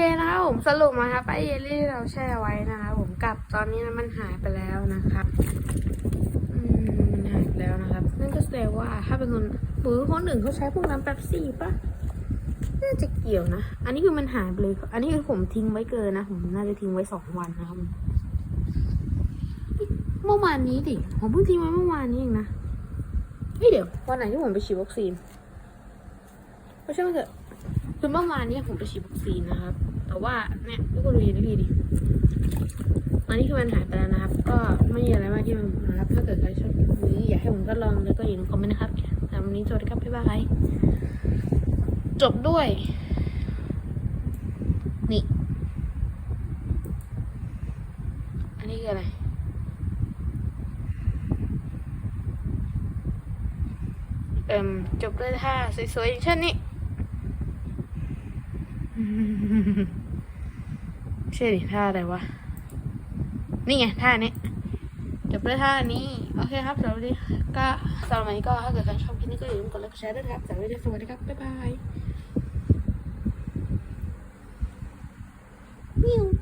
เคนะครับผมสรุปมาครับไอเยลลี่ที่เราแช่ไว้นะครับผมกลับตอนนี้มันหายไปแล้วนะครับอืมมันหายไปแล้วนะครับนั่นก็แสดงว่าถ้าเป็นคนหรือคนอื่นเขาใช้พวกน้ำแป๊บซี่ปะน่าจะเกี่ยวนะ อันนี้คือมันหายไปเลย อันนี้คือผมทิ้งไว้เกินนะ ผมน่าจะทิ้งไว้สองวันนะครับ เมื่อวานนี้ดิ ผมเพิ่งทิ้งไว้เมื่อวานนี้เองนะเฮ้ยเดี๋ยว วันไหนที่ผมไปฉีดวัคซีนก็ช่างมันเถอะ คือเมื่อวานนี้ผมไปฉีดวัคซีนนะครับ แต่ว่าเนี่ยทุกคนดูดีดีดิอันนี้คือมันหายไปแล้วนะครับ ก็ไม่มีอะไรมากที่มันนะครับ ถ้าเกิดใครชอบคลิปนี้อยากให้ผมก็ลองเลยก็อย่าลืมคอมเมนต์นะครับแต่วันนี้สวัสดีครับบ๊ายบายจบด้วย นี่ อันนี้คืออะไรเอ่มจบด้วยท่าสวยๆอย่างเช่นนี้ เช่ดิท่าอะไรวะ นี่ไงท่านี้เดี๋ยวไปท่านี้ โอเคครับสวัสดีก็สำหรับวันนี้ก็ถ้าเกิดใครชอบคลิปนี้ก็อย่าลืมกดไลค์แชร์ด้วยครับสำหรับวันนี้สวัสดีครับบ๊ายบาย Meow.